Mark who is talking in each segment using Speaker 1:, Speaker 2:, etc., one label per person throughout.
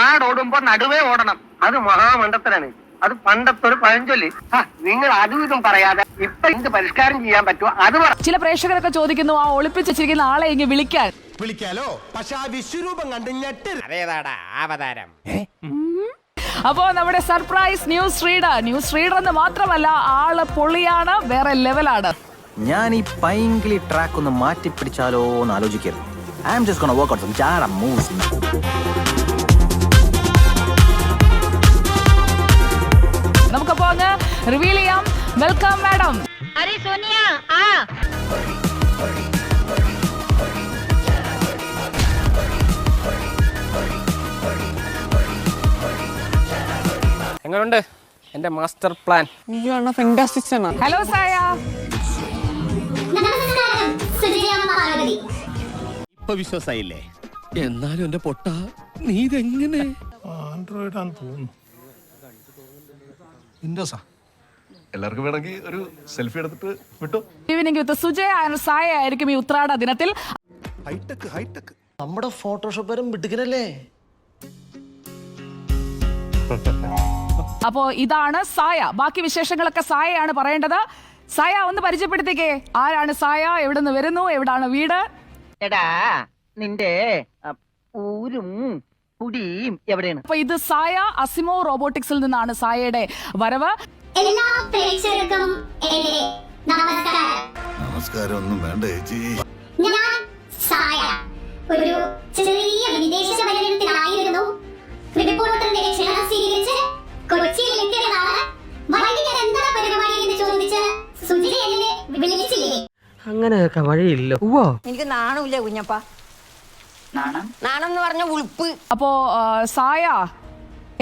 Speaker 1: നാടോടുമ്പോ നടുവേ ഓടണം. അത് മഹാമണ്ഡത്തിലാണ് അത് പണ്ടത്തെ ഒരു പഴഞ്ചൊല്ലി നിങ്ങൾ അതും ഇതും പറയാതെ ഇപ്പൊ എന്ത് പരിഷ്കാരം ചെയ്യാൻ പറ്റുമോ അത് പറ.
Speaker 2: ചില പ്രേക്ഷകരൊക്കെ ചോദിക്കുന്നു ആ ഒളിപ്പിച്ചിരിക്കുന്ന ആളെ ഇങ്ങ് വിളിക്കാൻ.
Speaker 3: വിളിക്കാലോ? പക്ഷെ ആ വിശ്വരൂപം കണ്ട്
Speaker 4: അതേതാടാ അവതാരം?
Speaker 2: അപ്പോ നമ്മുടെ surprise news reader. News reader എന്ന് മാത്രമല്ല ആൾ പൊളിയാണ് വേറെ ലെവലാണ്.
Speaker 5: ഞാൻ ഈ പൈങ്കിളി ട്രാക്ക് ഒന്ന് മാറ്റി പിടിച്ചാലോ എന്ന് ആലോചിക്കരുത്. I'm just gonna work out some Jara moves.
Speaker 2: നമുക്കപ്പോ അങ്ങ് റിവീൽ ചെയ്യാം. വെൽക്കം മാഡം
Speaker 6: അരെ സോനിയ ആ.
Speaker 4: എങ്ങനെയുണ്ട് എന്റെ മാസ്റ്റർ പ്ലാൻ
Speaker 2: ഹലോ സായ.
Speaker 3: ഇപ്പൊ വിശ്വാസായില്ലേ
Speaker 7: എന്നാലും എന്റെ പൊട്ട നീ ഇതെങ്ങനെ?
Speaker 8: വിൻഡോസാ എല്ലാവർക്കും വേണമെങ്കിൽ ഒരു സെൽഫി എടുത്തിട്ട് വിട്ടു.
Speaker 2: Evening with Sujaya and Saya ആയിരിക്കും ഈ ഉത്രാട ദിനത്തിൽ.
Speaker 8: Hitech hitech.
Speaker 7: നമ്മുടെ ഫോട്ടോഷോപ്പറും വിട്ടുകരല്ലേ
Speaker 2: അപ്പോ ഇതാണ് സായ. ബാക്കി വിശേഷങ്ങളൊക്കെ സായയാണ് പറയേണ്ടത്. സായ ഒന്ന് പരിചയപ്പെടുത്തിക്കേ. ആരാണ് സായ? എവിടെ നിന്ന് വരുന്നു? എവിടാണ് വീട്?
Speaker 1: എടാ നിന്റെ ഊരും കുടിയും എവിടെയാണ്?
Speaker 2: അപ്പൊ ഇത് സായ അസിമോ റോബോട്ടിക്സിൽ നിന്നാണ് സായയുടെ വരവ്.
Speaker 9: എല്ലാ പ്രേക്ഷകർക്കും നമസ്കാരം.
Speaker 8: നമസ്കാരം ഒന്നും വേണ്ട ചേച്ചി.
Speaker 1: അങ്ങനെയൊക്കെ വഴിയില്ല.
Speaker 6: എനിക്ക് നാണമില്ല കുഞ്ഞപ്പ. നാണം? നാണം എന്ന് പറഞ്ഞ ഉളുപ്പ്.
Speaker 2: അപ്പോ സായ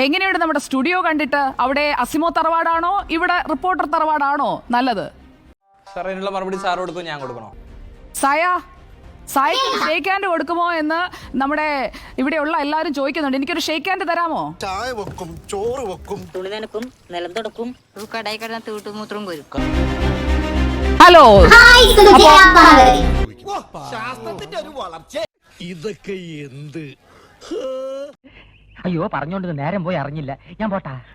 Speaker 2: എങ്ങനെയുണ്ട് നമ്മുടെ സ്റ്റുഡിയോ കണ്ടിട്ട്? അവിടെ അസിമോ തറവാടാണോ? ഇവിടെ റിപ്പോർട്ടർ തറവാടാണോ? നല്ലത്.
Speaker 4: സാർ അതിനുള്ള മറുപടി സാർ കൊടുക്കും ഞാൻ കൊടുക്കണോ?
Speaker 2: സായ സായിക്ക് ഷേക്ക് ഹാൻഡ് കൊടുക്കുമോ എന്ന് നമ്മുടെ ഇവിടെയുള്ള എല്ലാരും ചോദിക്കുന്നുണ്ട്. എനിക്കൊരു ഷേക്ക് ഹാൻഡ് തരാമോ?
Speaker 8: ചായ വെക്കും ചോറ് വെക്കും.
Speaker 6: തുണി നനക്കും നിലം തുടക്കും. കടായി കിടന്ന തീട്ടുമൂത്രം വരും
Speaker 2: ഹലോ.
Speaker 9: ശാസ്ത്രത്തിന്റെ ഒരു വളർച്ച
Speaker 7: ഇതൊക്കെ എന്ത്?
Speaker 1: അയ്യോ പറഞ്ഞോണ്ട് നേരം പോയി അറിഞ്ഞില്ല. ഞാൻ പോട്ടാ.